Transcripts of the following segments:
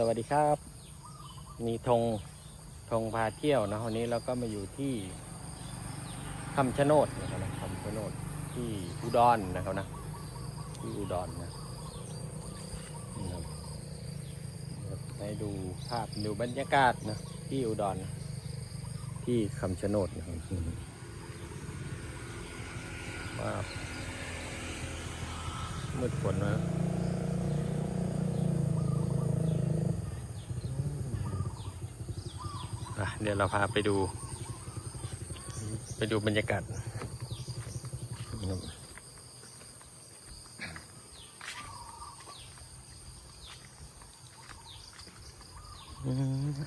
สวัสดีครับ มีธงธงพาเที่ยวนะวันนี้เราก็มาอยู่ที่คำชะโนดนะครับคำชะโนดที่อุดรนะครับนะที่อุดรนะนี่ครับให้ดูภาพดูบรรยากาศนะที่อุดรนะที่คำชะโนดนะครับว่ามืดฝนนะ อะ เดี๋ยวเราพาไปดู ไปดูบรรยากาศ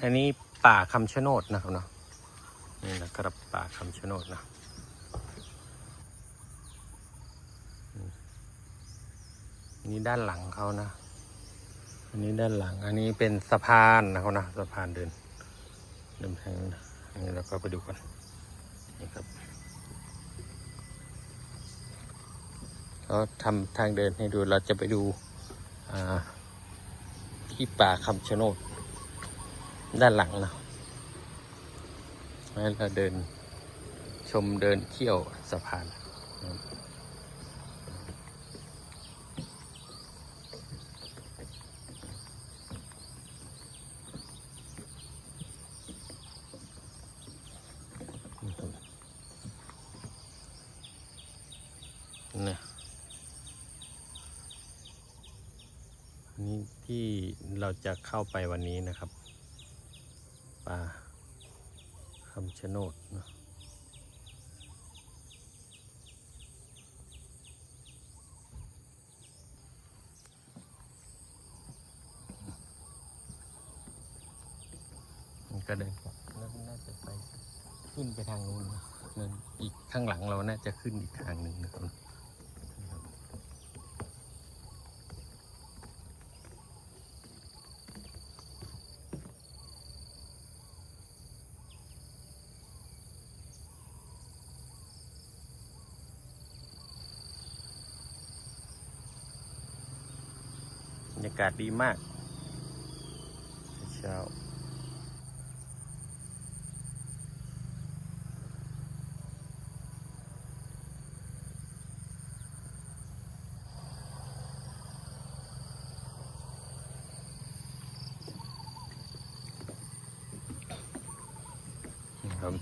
อันนี้ป่าคำชะโนดนะครับเนาะนี่นะครับป่าคำชะโนดนะนนี้ด้านหลังเขานะ อันนี้ด้านหลัง อันนี้เป็นสะพานนะครับนะสะพานเดิน เดินทางนะอันนี้เราก็ไปดูกันนี่ครับเขาทำทางเดินให้ดูเราจะไปดูที่ป่าคำชะโนดด้านหลังนะให้เราเดินชมเดินเที่ยวสะพานนะครับนี่ครับเนี่ยอันนี้ที่เราจะเข้าไปวันนี้นะครับป่าคำชะโนดนะก็เดินน่าน่าจะไปขึ้นไปทางนู้นนะนั่นอีกข้างหลังเราน่าจะขึ้นอีกทางหนึ่งนะครับบ รยากาศดีมาก เช้า นะครับ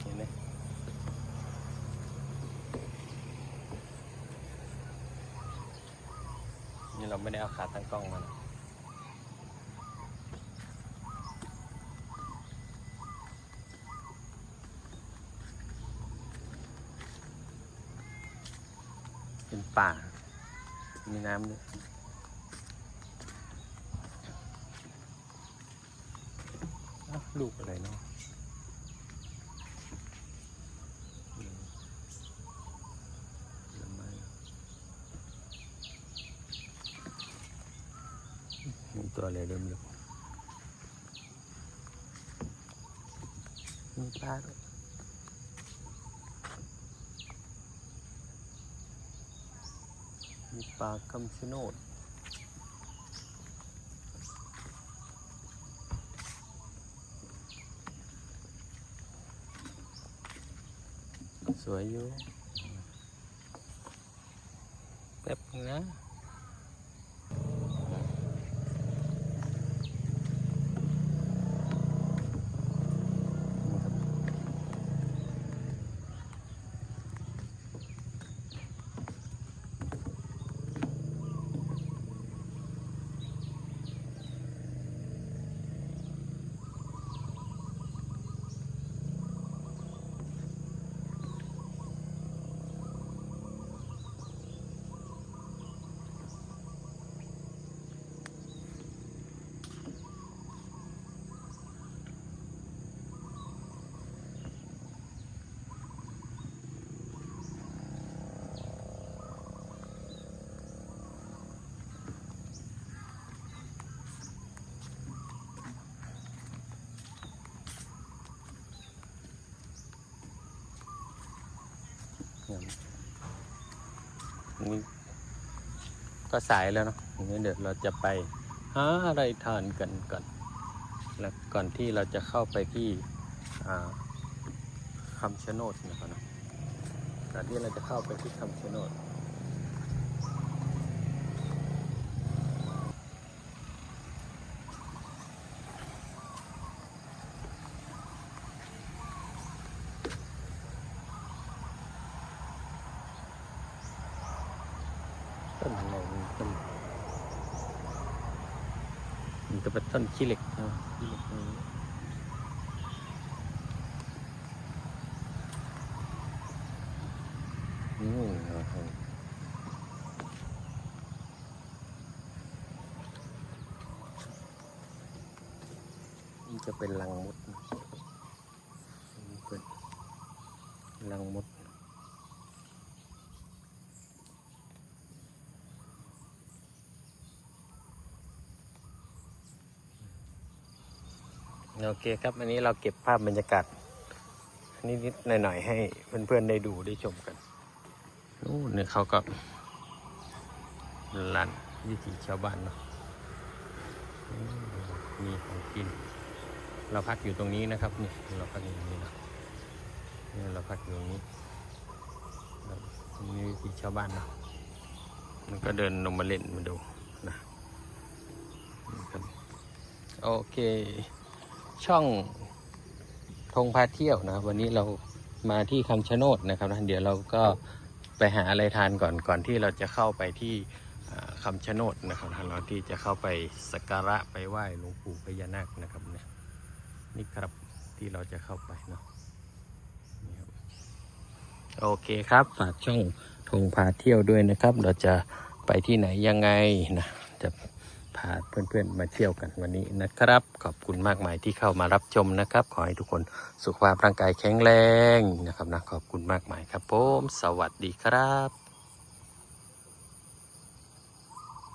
เห็นไหมนี่ เราไม่ได้เอาขาตั้งกล้องมานะเป็นป่า มีน้ำด้วยลูกอะไรเนาะ ผลไม้มีตัวอะไรเริ่มลึก มีปลาด้วยมีปลาคำชะโนดสวยอยู่แป๊บนึงนะ นี่ก็สายแล้วเนาะงั้นเดี๋ยวเราจะไปหาอะไรทานกันก่อนแล้วก่อนที่เราจะเข้าไปที่คำชะโนดนะครับนะก่อนที่เราจะเข้าไปที่คำชะโนด ต้นอะไรนี่ต้นมัน จะเป็นต้นขี้เหล็กนะขี้เหล็กนี้อืมนะครับนี่จะเป็นรังมดนะนี่เป็นรังมด โอเคครับ อันนี้เราเก็บภาพบรรยากาศนิดๆหน่อยๆให้เพื่อนๆได้ดูได้ชมกันนู่นเนี่ยเขาก็ร้านวิถีชาวบ้านเนาะมีของกิน เราพักอยู่ตรงนี้นะครับนี่เราพักอยู่ตรงนี้นะเนี่เราพักอยู่ตรงนี้นี่วิถีชาวบ้านเนาะมันก็เดินลงมาเล่นมาดูนะโอเค ช่องธงพาเที่ยวนะครับวันนี้เรามาที่คำชะโนดนะครับนะเดี๋ยวเราก็ไปหาอะไรทานก่อนก่อนที่เราจะเข้าไปที่อ่าคำชะโนดนะครับเราที่จะเข้าไปสักการะไปไหว้หลวงปู่พญานาคนะครับเนี่ยนี่ครับที่เราจะเข้าไปเนาะโอเคครับฝากช่องธงพาเที่ยวด้วยนะครับ เราจะไปที่ไหนยังไงนะจะ เพื่อนๆมาเที่ยวกันวันนี้นะครับ ขอบคุณมากมายที่เข้ามารับชมนะครับ ขอให้ทุกคนสุขภาพร่างกายแข็งแรงนะครับนะขอบคุณมากมายครับผม สวัสดีครับ